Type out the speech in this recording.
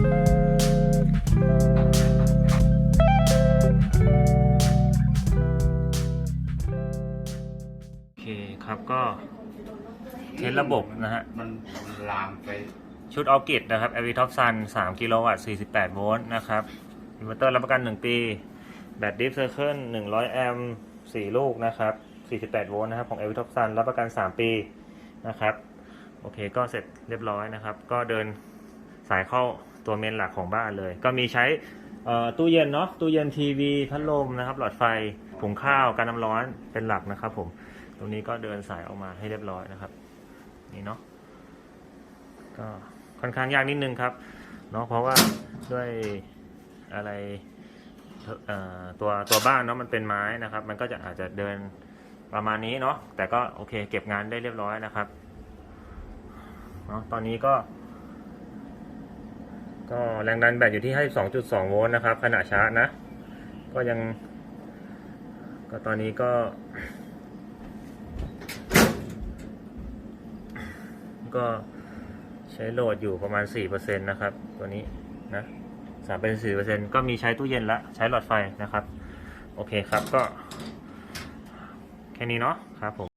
โอเคครับก็เทสระบบนะฮะ มันลามไป ชุดออกิดนะครับแอวิท็อปซัน3กิโลวัตต์48 โวลต์นะครับอินเวอร์เตอร์รับประกัน 1 ปี แบตดิฟเซอร์เคิล100 แอมป์4ลูกนะครับ48 โวลต์นะครับ ของ a v i t o p Sun รับประกัน 3 ปีนะครับ โอเคก็เสร็จเรียบร้อยนะครับ ก็เดินสายเข้า ตัวเมนหลักของบ้านเลย ก็มีใช้ตู้เย็นเนาะตู้เย็นทีวีพัดลมนะครับ หลอดไฟถุงข้าวการน้ำร้อนเป็นหลักนะครับผมตรงนี้ก็เดินสายออกมาให้เรียบร้อยนะครับนี่เนาะก็ค่อนข้างยากนิดนึงครับเนาะเพราะว่าด้วยอะไรตัวตัวบ้านเนาะมันเป็นไม้นะครับ มันก็จะอาจจะเดินประมาณนี้เนาะแต่ก็โอเค เก็บงานได้เรียบร้อยนะครับเนาะตอนนี้ก็ ก็แรงดันแบตอยู่ที่ให้2.2 โวลต์นะครับ ขณะชาร์จนะ ก็ยัง ก็ตอนนี้ก็ ก็ใช้โหลดอยู่ประมาณ 4%นะครับ ตัวนี้นะสามเป็น4%ก็มีใช้ตู้เย็นละ ใช้หลอดไฟนะครับ โอเคครับก็ แค่นี้เนาะครับผม